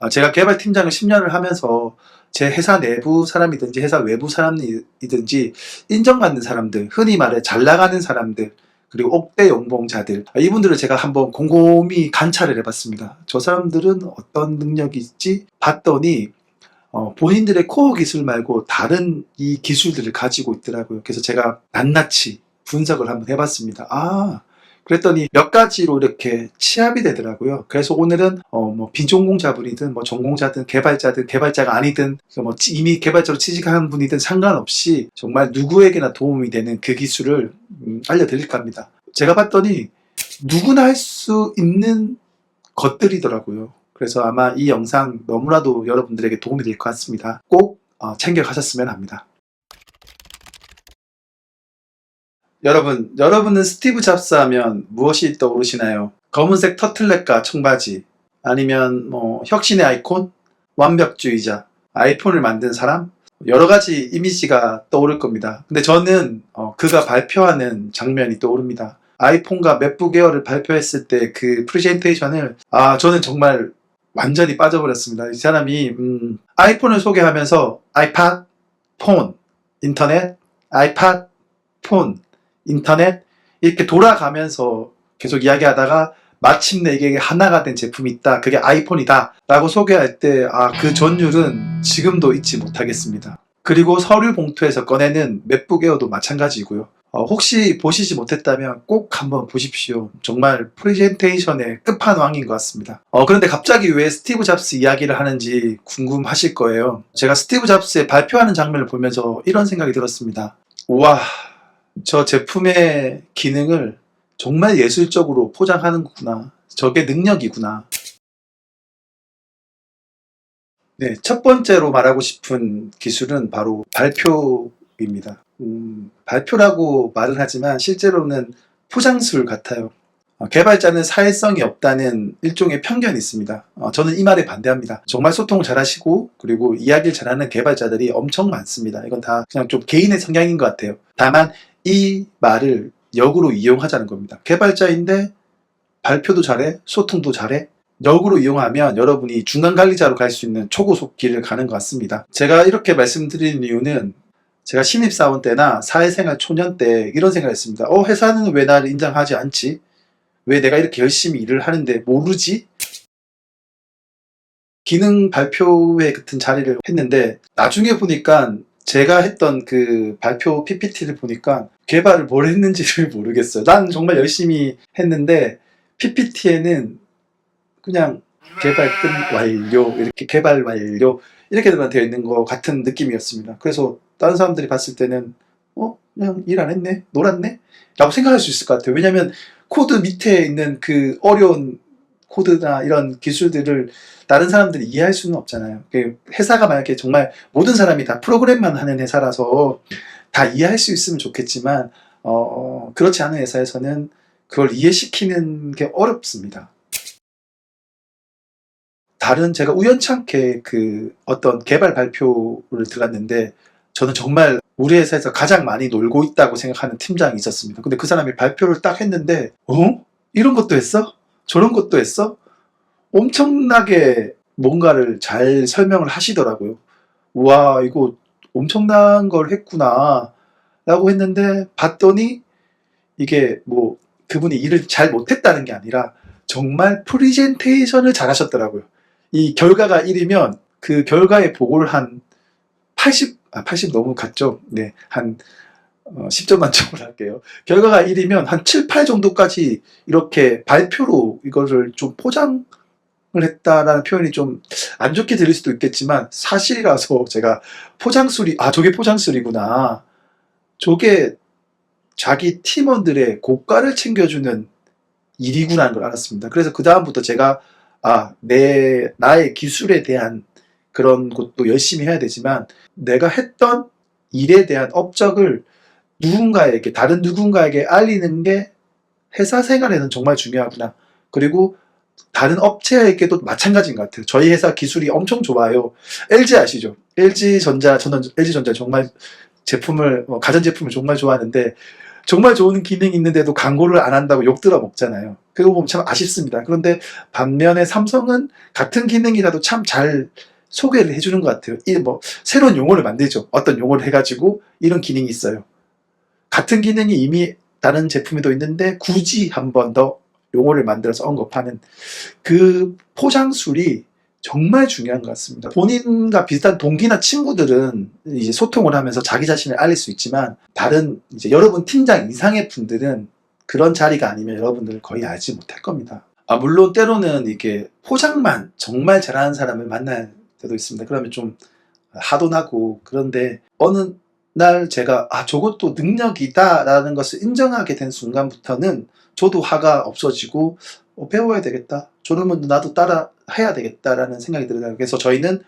아, 제가 개발팀장을 10년을 하면서 제 회사 내부 사람이든지 회사 외부 사람이든지 인정받는 사람들, 흔히 말해 잘 나가는 사람들, 그리고 옥대 용봉자들 아, 이분들을 제가 한번 곰곰이 관찰을 해봤습니다. 저 사람들은 어떤 능력이 있지? 봤더니 어, 본인들의 코어 기술 말고 다른 이 기술들을 가지고 있더라고요. 그래서 제가 낱낱이 분석을 한번 해봤습니다. 아, 그랬더니 몇 가지로 이렇게 취합이 되더라고요. 그래서 오늘은 어, 뭐 비전공자분이든 뭐 전공자든 개발자든 개발자가 아니든 뭐 이미 개발자로 취직한 분이든 상관없이 정말 누구에게나 도움이 되는 그 기술을 음, 알려드릴까 합니다. 제가 봤더니 누구나 할 수 있는 것들이더라고요. 그래서 아마 이 영상 너무나도 여러분들에게 도움이 될 것 같습니다. 꼭 어, 챙겨 가셨으면 합니다. 여러분, 여러분은 스티브 잡스 하면 무엇이 떠오르시나요? 검은색 터틀넥과 청바지, 아니면 뭐 혁신의 아이콘, 완벽주의자, 아이폰을 만든 사람, 여러 가지 이미지가 떠오를 겁니다. 근데 저는 어, 그가 발표하는 장면이 떠오릅니다. 아이폰과 맥북 에어를 발표했을 때 그 프레젠테이션을 아 저는 정말 완전히 빠져버렸습니다. 이 사람이 음, 아이폰을 소개하면서 아이팟, 폰, 인터넷, 아이팟, 폰, 인터넷 이렇게 돌아가면서 계속 이야기하다가 마침내 이게 하나가 된 제품이 있다. 그게 아이폰이다. 라고 소개할 때, 아, 그 전율은 지금도 잊지 못하겠습니다. 그리고 서류 봉투에서 꺼내는 맥북 에어도 마찬가지고요. 어, 혹시 보시지 못했다면 꼭 한번 보십시오. 정말 프레젠테이션의 끝판왕인 것 같습니다. 어, 그런데 갑자기 왜 스티브 잡스 이야기를 하는지 궁금하실 거예요. 제가 스티브 잡스의 발표하는 장면을 보면서 이런 생각이 들었습니다. 우와, 저 제품의 기능을 정말 예술적으로 포장하는구나. 저게 능력이구나. 네, 첫 번째로 말하고 싶은 기술은 바로 발표입니다. 음, 발표라고 말은 하지만 실제로는 포장술 같아요. 어, 개발자는 사회성이 없다는 일종의 편견이 있습니다. 어, 저는 이 말에 반대합니다. 정말 소통을 잘하시고 그리고 이야기를 잘하는 개발자들이 엄청 많습니다. 이건 다 그냥 좀 개인의 성향인 것 같아요. 다만 이 말을 역으로 이용하자는 겁니다. 개발자인데 발표도 잘해, 소통도 잘해. 역으로 이용하면 여러분이 중간 관리자로 갈 수 있는 초고속 길을 가는 것 같습니다. 제가 이렇게 말씀드리는 이유는 제가 신입사원 때나 사회생활 초년 때 이런 생각을 했습니다. 어, 회사는 왜 나를 인정하지 않지? 왜 내가 이렇게 열심히 일을 하는데 모르지? 기능 발표회 같은 자리를 했는데 나중에 보니까 제가 했던 그 발표 PPT를 보니까 개발을 뭘 했는지를 모르겠어요. 난 정말 열심히 했는데 PPT에는 그냥 개발 끝 완료 이렇게 개발 완료 이렇게만 되어 있는 것 같은 느낌이었습니다. 그래서 다른 사람들이 봤을 때는 어 그냥 일 안 했네 놀았네 라고 생각할 수 있을 것 같아요. 왜냐하면 코드 밑에 있는 그 어려운 코드나 이런 기술들을 다른 사람들이 이해할 수는 없잖아요. 그 회사가 만약에 정말 모든 사람이 다 프로그램만 하는 회사라서 다 이해할 수 있으면 좋겠지만 어, 그렇지 않은 회사에서는 그걸 이해시키는 게 어렵습니다. 다른 제가 우연찮게 그 어떤 개발 발표를 들었는데 저는 정말 우리 회사에서 가장 많이 놀고 있다고 생각하는 팀장이 있었습니다. 근데 그 사람이 발표를 딱 했는데 어? 이런 것도 했어? 저런 것도 했어? 엄청나게 뭔가를 잘 설명을 하시더라고요. 와, 이거 엄청난 걸 했구나. 라고 했는데, 봤더니, 이게 뭐, 그분이 일을 잘 못했다는 게 아니라, 정말 프리젠테이션을 잘 하셨더라고요. 이 결과가 1이면, 그 결과의 보고를 한 80, 아, 80 너무 갔죠? 네. 한, 어, 10점 만점으로 할게요. 결과가 1이면 한 7, 8 정도까지 이렇게 발표로 이거를 좀 포장을 했다라는 표현이 좀 안 좋게 들릴 수도 있겠지만 사실이라서 제가 포장술이, 아, 저게 포장술이구나. 저게 자기 팀원들의 고가를 챙겨주는 일이구나는 걸 알았습니다. 그래서 그다음부터 제가 아, 내, 나의 기술에 대한 그런 것도 열심히 해야 되지만 내가 했던 일에 대한 업적을 누군가에게 다른 누군가에게 알리는 게 회사 생활에는 정말 중요하구나. 그리고 다른 업체에게도 마찬가지인 것 같아요. 저희 회사 기술이 엄청 좋아요. LG 아시죠? LG 전자 저는 LG 전자 정말 제품을 어, 가전 제품을 정말 좋아하는데 정말 좋은 기능이 있는데도 광고를 안 한다고 욕 들어 먹잖아요. 그거 보면 참 아쉽습니다. 그런데 반면에 삼성은 같은 기능이라도 참 잘 소개를 해주는 것 같아요. 이뭐 새로운 용어를 만들죠. 어떤 용어를 해가지고 이런 기능이 있어요. 같은 기능이 이미 다른 제품에도 있는데 굳이 한 번 더 용어를 만들어서 언급하는 그 포장술이 정말 중요한 것 같습니다. 본인과 비슷한 동기나 친구들은 이제 소통을 하면서 자기 자신을 알릴 수 있지만 다른 이제 여러분 팀장 이상의 분들은 그런 자리가 아니면 여러분들을 거의 알지 못할 겁니다. 아 물론 때로는 이게 포장만 정말 잘하는 사람을 만날 때도 있습니다. 그러면 좀 하도 나고 그런데 어느 날 제가 아 저것도 능력이다라는 것을 인정하게 된 순간부터는 저도 화가 없어지고 어, 배워야 되겠다. 저러면 나도 따라 해야 되겠다라는 생각이 들어요. 그래서 저희는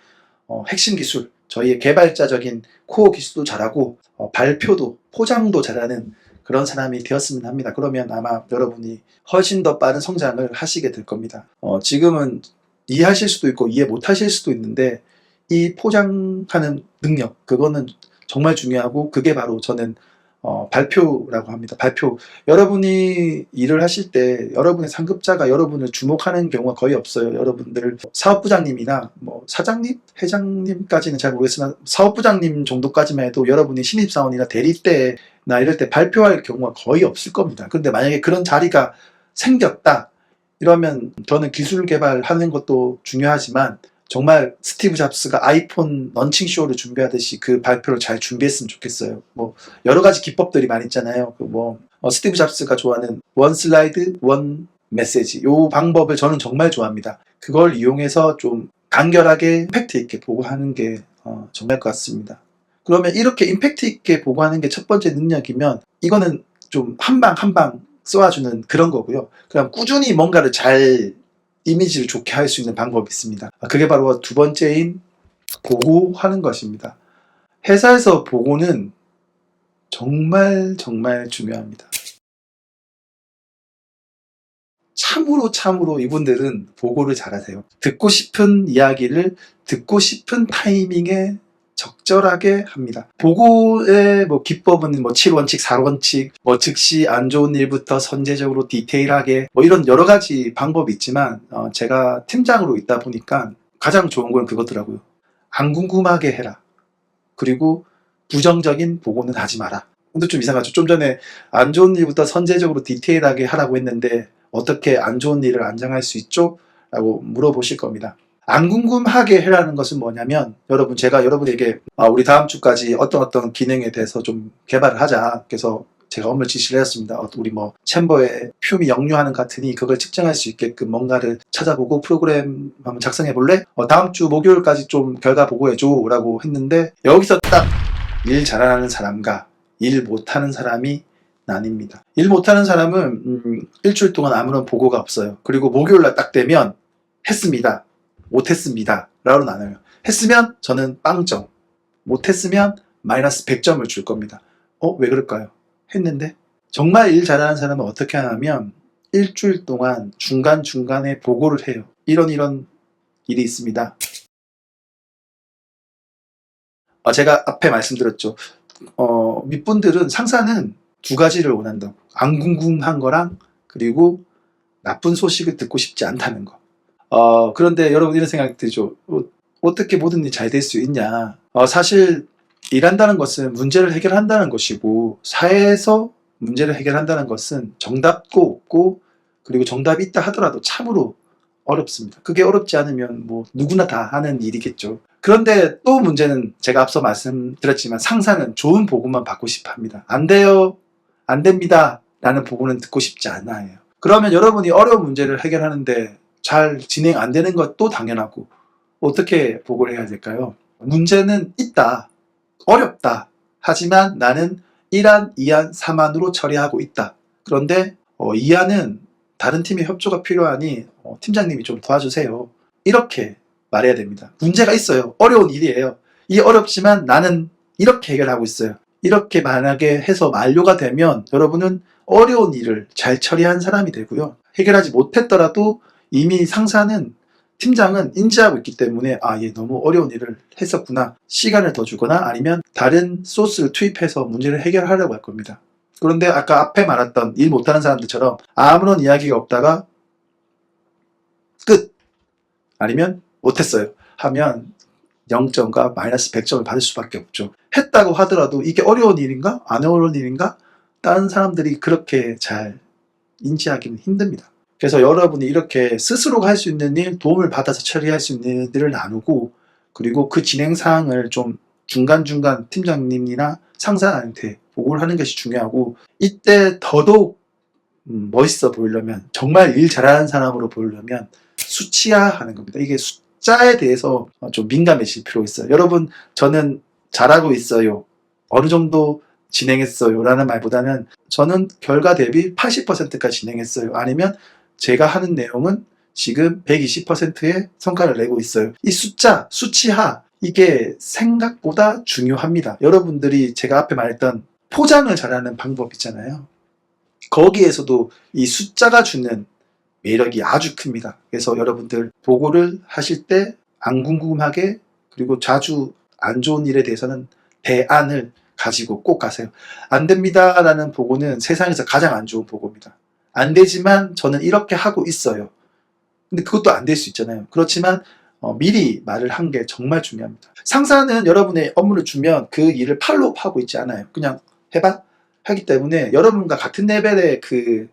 어, 핵심 기술, 저희의 개발자적인 코어 기술도 잘하고 어, 발표도 포장도 잘하는 그런 사람이 되었으면 합니다. 그러면 아마 여러분이 훨씬 더 빠른 성장을 하시게 될 겁니다. 어, 지금은 이해하실 수도 있고 이해 못하실 수도 있는데 이 포장하는 능력 그거는 정말 중요하고 그게 바로 저는 어, 발표라고 합니다. 발표. 여러분이 일을 하실 때 여러분의 상급자가 여러분을 주목하는 경우가 거의 없어요. 여러분들 사업부장님이나 뭐 사장님, 회장님까지는 잘 모르겠으나 사업부장님 정도까지만 해도 여러분이 신입사원이나 대리 때나 이럴 때 발표할 경우가 거의 없을 겁니다. 근데 만약에 그런 자리가 생겼다 이러면 저는 기술 개발하는 것도 중요하지만 정말 스티브 잡스가 아이폰 런칭 쇼를 준비하듯이 그 발표를 잘 준비했으면 좋겠어요. 뭐 여러 가지 기법들이 많이 있잖아요. 그뭐 어, 스티브 잡스가 좋아하는 원 슬라이드 원 메시지 요 방법을 저는 정말 좋아합니다. 그걸 이용해서 좀 간결하게 임팩트 있게 보고하는 게 어, 정말 것 같습니다. 그러면 이렇게 임팩트 있게 보고하는 게 첫 번째 능력이면 이거는 좀 한 방 한방 쏘아주는 그런 거고요. 그럼 꾸준히 뭔가를 잘 이미지를 좋게 할 수 있는 방법이 있습니다. 그게 바로 두 번째인 보고하는 것입니다. 회사에서 보고는 정말 정말 중요합니다. 참으로 참으로 이분들은 보고를 잘하세요. 듣고 싶은 이야기를 듣고 싶은 타이밍에 적절하게 합니다. 보고의 뭐 기법은 뭐 7원칙, 4원칙, 뭐 즉시 안 좋은 일부터 선제적으로 디테일하게 뭐 이런 여러 가지 방법이 있지만 어, 제가 팀장으로 있다 보니까 가장 좋은 건 그거더라고요. 안 궁금하게 해라. 그리고 부정적인 보고는 하지 마라. 근데 좀 이상하죠. 좀 전에 안 좋은 일부터 선제적으로 디테일하게 하라고 했는데 어떻게 안 좋은 일을 안정할 수 있죠? 라고 물어보실 겁니다. 안 궁금하게 해라는 것은 뭐냐면 여러분 제가 여러분에게 아, 우리 다음 주까지 어떤 어떤 기능에 대해서 좀 개발을 하자. 그래서 제가 업무 지시를 했습니다. 어, 우리 뭐 챔버에 퓨미 역류하는 같으니 그걸 측정할 수 있게끔 뭔가를 찾아보고 프로그램 한번 작성해 볼래? 어, 다음 주 목요일까지 좀 결과 보고해 줘라고 했는데 여기서 딱 일 잘하는 사람과 일 못하는 사람이 나뉩니다. 일 못하는 사람은 음, 일주일 동안 아무런 보고가 없어요. 그리고 목요일날 딱 되면 했습니다. 못했습니다. 라고 나눠요. 했으면 저는 빵점. 못했으면 마이너스 100점을 줄 겁니다. 어, 왜 그럴까요? 했는데. 정말 일 잘하는 사람은 어떻게 하냐면 일주일 동안 중간중간에 보고를 해요. 이런 이런 일이 있습니다. 어, 제가 앞에 말씀드렸죠. 어, 밑분들은 상사는 두 가지를 원한다고. 안 궁금한 거랑 그리고 나쁜 소식을 듣고 싶지 않다는 거. 어, 그런데 여러분 이런 생각이 들죠. 어, 떻게 모든 일이 잘될 수 있냐. 어, 사실 일한다는 것은 문제를 해결한다는 것이고 사회에서 문제를 해결한다는 것은 정답도 없고 그리고 정답이 있다 하더라도 참으로 어렵습니다. 그게 어렵지 않으면 뭐 누구나 다 하는 일이겠죠. 그런데 또 문제는 제가 앞서 말씀드렸지만 상사는 좋은 보고만 받고 싶어 합니다. 안 돼요. 안 됩니다. 라는 보고는 듣고 싶지 않아요. 그러면 여러분이 어려운 문제를 해결하는데 잘 진행 안 되는 것도 당연하고 어떻게 보고를 해야 될까요? 문제는 있다. 어렵다. 하지만 나는 1안, 2안, 3안으로 처리하고 있다. 그런데 어, 2안은 다른 팀의 협조가 필요하니 어, 팀장님이 좀 도와주세요. 이렇게 말해야 됩니다. 문제가 있어요. 어려운 일이에요. 이 어렵지만 나는 이렇게 해결하고 있어요. 이렇게 만약에 해서 만료가 되면 여러분은 어려운 일을 잘 처리한 사람이 되고요. 해결하지 못했더라도 이미 상사는 팀장은 인지하고 있기 때문에 아, 얘 너무 어려운 일을 했었구나. 시간을 더 주거나 아니면 다른 소스를 투입해서 문제를 해결하려고 할 겁니다. 그런데 아까 앞에 말했던 일 못하는 사람들처럼 아무런 이야기가 없다가 끝 아니면 못했어요 하면 0점과 마이너스 100점을 받을 수밖에 없죠. 했다고 하더라도 이게 어려운 일인가? 안 어려운 일인가? 다른 사람들이 그렇게 잘 인지하기는 힘듭니다. 그래서 여러분이 이렇게 스스로가 할 수 있는 일, 도움을 받아서 처리할 수 있는 일들을 나누고 그리고 그 진행 사항을 좀 중간중간 팀장님이나 상사한테 보고를 하는 것이 중요하고 이때 더더욱 음, 멋있어 보이려면 정말 일 잘하는 사람으로 보이려면 수치화하는 겁니다. 이게 숫자에 대해서 좀 민감해질 필요가 있어요. 여러분 저는 잘하고 있어요. 어느 정도 진행했어요. 라는 말보다는 저는 결과 대비 80%까지 진행했어요. 아니면 제가 하는 내용은 지금 120%의 성과를 내고 있어요. 이 숫자, 수치화, 이게 생각보다 중요합니다. 여러분들이 제가 앞에 말했던 포장을 잘하는 방법 있잖아요. 거기에서도 이 숫자가 주는 매력이 아주 큽니다. 그래서 여러분들 보고를 하실 때 안 궁금하게 그리고 자주 안 좋은 일에 대해서는 대안을 가지고 꼭 가세요. 안 됩니다라는 보고는 세상에서 가장 안 좋은 보고입니다. 안 되지만 저는 이렇게 하고 있어요. 근데 그것도 안 될 수 있잖아요. 그렇지만 어, 미리 말을 한 게 정말 중요합니다. 상사는 여러분의 업무를 주면 그 일을 팔로우하고 있지 않아요. 그냥 해봐 하기 때문에 여러분과 같은 레벨의 그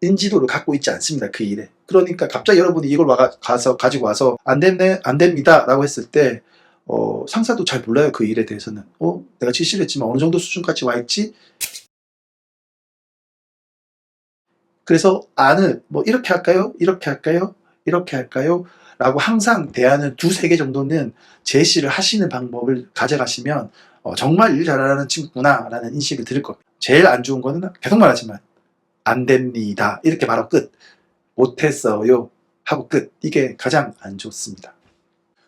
인지도를 갖고 있지 않습니다. 그 일에. 그러니까 갑자기 여러분이 이걸 와 가서 가지고 와서 안 됐네 안 됩니다라고 했을 때 어, 상사도 잘 몰라요 그 일에 대해서는. 어 내가 지시를 했지만 어느 정도 수준까지 와 있지? 그래서 안을 뭐 이렇게 할까요? 이렇게 할까요? 이렇게 할까요? 라고 항상 대안을 두세 개 정도는 제시를 하시는 방법을 가져가시면 어, 정말 일 잘하는 친구구나 라는 인식을 들을 겁니다. 제일 안 좋은 거는 계속 말하지만 안 됩니다. 이렇게 말하고 끝. 못했어요. 하고 끝. 이게 가장 안 좋습니다.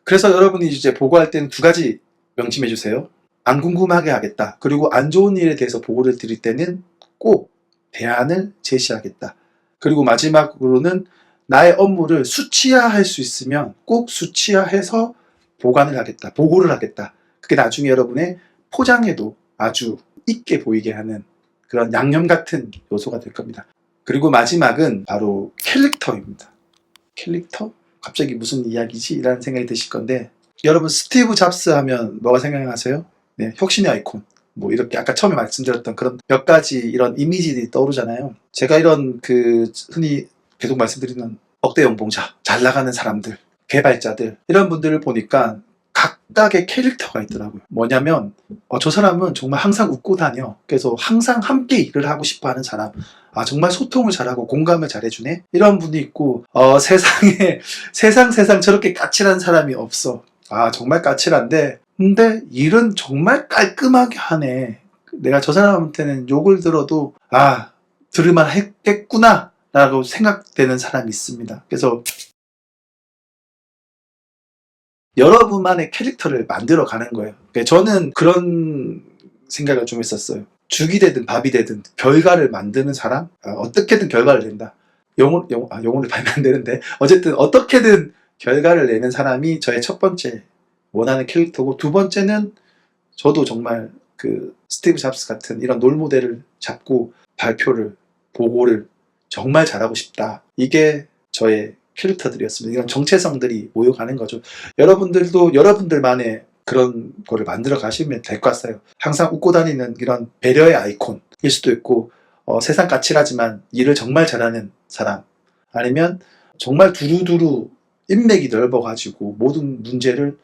그래서 여러분이 이제 보고할 때는 두 가지 명심해 주세요. 안 궁금하게 하겠다. 그리고 안 좋은 일에 대해서 보고를 드릴 때는 꼭 대안을 제시하겠다. 그리고 마지막으로는 나의 업무를 수치화할 수 있으면 꼭 수치화해서 보관을 하겠다. 보고를 하겠다. 그게 나중에 여러분의 포장에도 아주 있게 보이게 하는 그런 양념 같은 요소가 될 겁니다. 그리고 마지막은 바로 캐릭터입니다. 캐릭터? 갑자기 무슨 이야기지? 라는 생각이 드실 건데 여러분 스티브 잡스 하면 뭐가 생각나세요? 네, 혁신의 아이콘. 뭐 이렇게 아까 처음에 말씀드렸던 그런 몇 가지 이런 이미지들이 떠오르잖아요. 제가 이런 그 흔히 계속 말씀드리는 억대 연봉자, 잘 나가는 사람들, 개발자들 이런 분들을 보니까 각각의 캐릭터가 있더라고요. 뭐냐면 어, 저 사람은 정말 항상 웃고 다녀. 그래서 항상 함께 일을 하고 싶어하는 사람. 아 정말 소통을 잘하고 공감을 잘해주네. 이런 분이 있고 어, 세상에 세상 세상 저렇게 까칠한 사람이 없어. 아 정말 까칠한데 근데 일은 정말 깔끔하게 하네. 내가 저 사람한테는 욕을 들어도 아 들을만 했겠구나 라고 생각되는 사람이 있습니다. 그래서 여러분만의 캐릭터를 만들어 가는 거예요. 그러니까 저는 그런 생각을 좀 했었어요. 죽이 되든 밥이 되든 결과를 만드는 사람? 아, 어떻게든 결과를 낸다. 영혼, 영혼, 아, 영혼을 안 되는데. 어쨌든 어떻게든 결과를 내는 사람이 저의 첫 번째 원하는 캐릭터고 두 번째는 저도 정말 그 스티브 잡스 같은 이런 롤 모델을 잡고 발표를 보고를 정말 잘하고 싶다. 이게 저의 캐릭터들이었습니다. 이런 정체성들이 모여가는 거죠. 여러분들도 여러분들만의 그런 거를 만들어 가시면 될 것 같아요. 항상 웃고 다니는 이런 배려의 아이콘일 수도 있고, 어, 세상 까칠하지만 일을 정말 잘하는 사람. 아니면 정말 두루두루 인맥이 넓어가지고 모든 문제를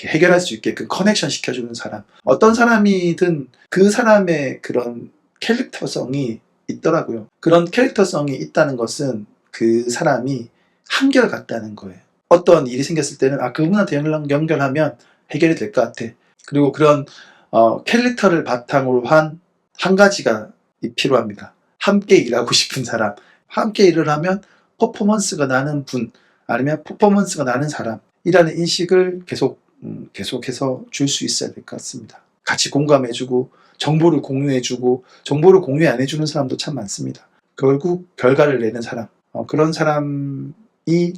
해결할 수 있게끔 커넥션 시켜주는 사람. 어떤 사람이든 그 사람의 그런 캐릭터성이 있더라고요. 그런 캐릭터성이 있다는 것은 그 사람이 한결 같다는 거예요. 어떤 일이 생겼을 때는 아 그분한테 연결하면 해결이 될 것 같아. 그리고 그런 어, 캐릭터를 바탕으로 한 한 가지가 필요합니다. 함께 일하고 싶은 사람, 함께 일을 하면 퍼포먼스가 나는 분, 아니면 퍼포먼스가 나는 사람이라는 인식을 계속 음, 계속해서 줄 수 있어야 될 것 같습니다. 같이 공감해주고 정보를 공유해주고 정보를 공유 안 해주는 사람도 참 많습니다. 결국 결과를 내는 사람, 어, 그런 사람이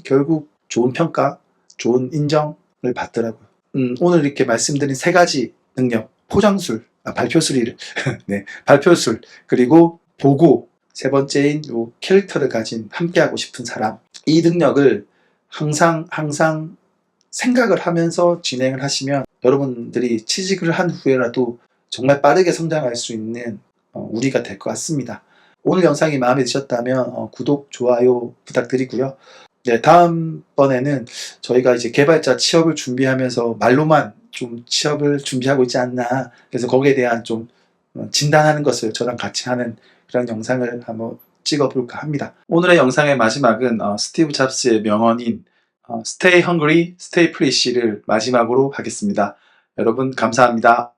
결국 좋은 평가, 좋은 인정을 받더라고요. 음, 오늘 이렇게 말씀드린 세 가지 능력, 포장술 아, 발표술을 네 발표술 그리고 보고 세 번째인 요 캐릭터를 가진 함께하고 싶은 사람 이 능력을 항상 항상 생각을 하면서 진행을 하시면 여러분들이 취직을 한 후에라도 정말 빠르게 성장할 수 있는 어, 우리가 될 것 같습니다. 오늘 영상이 마음에 드셨다면 어, 구독, 좋아요 부탁드리고요. 네, 다음번에는 저희가 이제 개발자 취업을 준비하면서 말로만 좀 취업을 준비하고 있지 않나. 그래서 거기에 대한 좀 어, 진단하는 것을 저랑 같이 하는 그런 영상을 한번 찍어볼까 합니다. 오늘의 영상의 마지막은 어, 스티브 잡스의 명언인 어, Stay Hungry, Stay Foolish를 마지막으로 하겠습니다. 여러분 감사합니다.